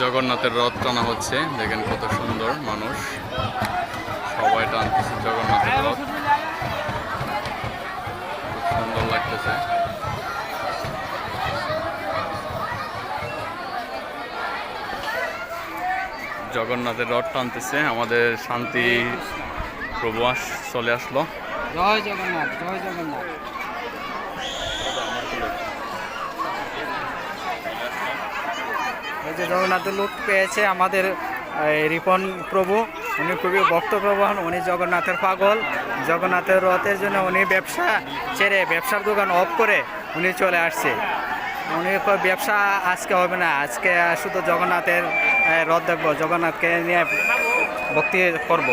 জগন্নাথের রথ টানা হচ্ছে। দেখেন কত সুন্দর মানুষ। সবাই টানতেছে জগন্নাথের রথ। খুব সুন্দর লাগতেছে। জগন্নাথের রথ টানতেছে। আমাদের শান্তি প্রভু আস চলে আসলো। জয় জগন্নাথ জয় জগন্নাথ। এই যে জগন্নাথের লোক পেয়েছে আমাদের রিপন প্রভু, উনি খুবই ভক্তপ্রবণ, উনি জগন্নাথের পাগল। জগন্নাথের রথের জন্য উনি ব্যবসা ছেড়ে, ব্যবসার দোকান অফ করে উনি চলে আসছে। উনি ব্যবসা আজকে হবে না, আজকে শুধু জগন্নাথের রথ দেখব, জগন্নাথকে নিয়ে ভক্তি করব।